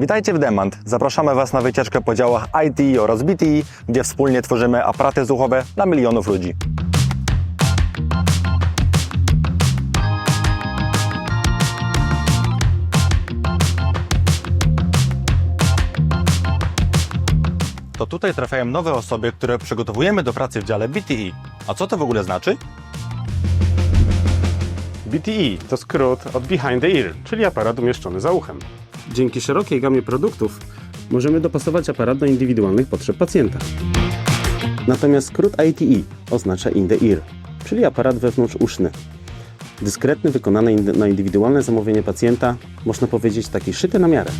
Witajcie w Demand. Zapraszamy Was na wycieczkę po działach IT oraz BTI, gdzie wspólnie tworzymy aparaty słuchowe dla milionów ludzi. To tutaj trafiają nowe osoby, które przygotowujemy do pracy w dziale BTI. A co to w ogóle znaczy? BTE to skrót od Behind the Ear, czyli aparat umieszczony za uchem. Dzięki szerokiej gamie produktów możemy dopasować aparat do indywidualnych potrzeb pacjenta. Natomiast skrót ITE oznacza in the ear, czyli aparat wewnątrzuszny. Dyskretny, wykonany na indywidualne zamówienie pacjenta, można powiedzieć taki szyty na miarę.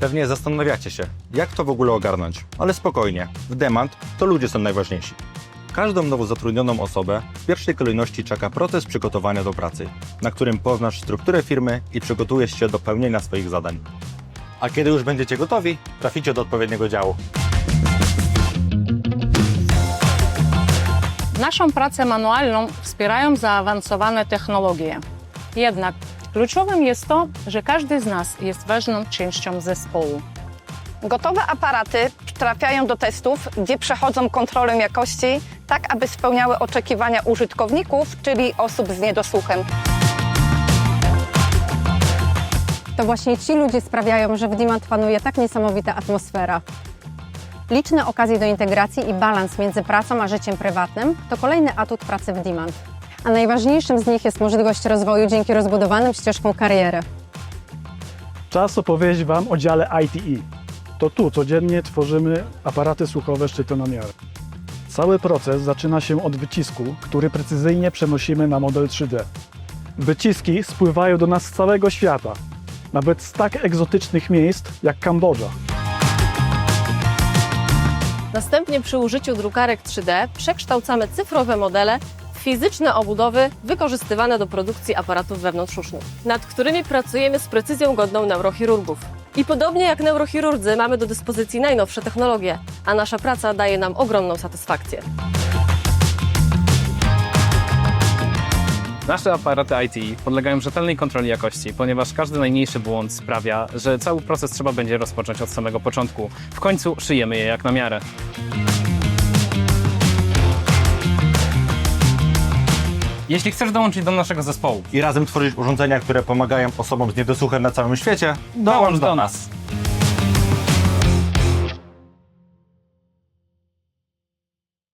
Pewnie zastanawiacie się, jak to w ogóle ogarnąć, ale spokojnie, w Demand to ludzie są najważniejsi. Każdą nowo zatrudnioną osobę w pierwszej kolejności czeka proces przygotowania do pracy, na którym poznasz strukturę firmy i przygotujesz się do pełnienia swoich zadań. A kiedy już będziecie gotowi, traficie do odpowiedniego działu. Naszą pracę manualną wspierają zaawansowane technologie. Jednak kluczowym jest to, że każdy z nas jest ważną częścią zespołu. Gotowe aparaty trafiają do testów, gdzie przechodzą kontrolę jakości, tak aby spełniały oczekiwania użytkowników, czyli osób z niedosłuchem. To właśnie ci ludzie sprawiają, że w Demand panuje tak niesamowita atmosfera. Liczne okazje do integracji i balans między pracą a życiem prywatnym to kolejny atut pracy w Demand. A najważniejszym z nich jest możliwość rozwoju dzięki rozbudowanym ścieżkom kariery. Czas opowiedzieć Wam o dziale ITE. To tu codziennie tworzymy aparaty słuchowe szczytu na miarę. Cały proces zaczyna się od wycisku, który precyzyjnie przenosimy na model 3D. Wyciski spływają do nas z całego świata, nawet z tak egzotycznych miejsc jak Kambodża. Następnie przy użyciu drukarek 3D przekształcamy cyfrowe modele w fizyczne obudowy wykorzystywane do produkcji aparatów wewnątrzusznych, nad którymi pracujemy z precyzją godną neurochirurgów. I podobnie jak neurochirurdzy mamy do dyspozycji najnowsze technologie, a nasza praca daje nam ogromną satysfakcję. Nasze aparaty IT podlegają rzetelnej kontroli jakości, ponieważ każdy najmniejszy błąd sprawia, że cały proces trzeba będzie rozpocząć od samego początku. W końcu szyjemy je jak na miarę. Jeśli chcesz dołączyć do naszego zespołu, I razem tworzyć urządzenia, które pomagają osobom z niedosłuchem na całym świecie, dołącz do nas.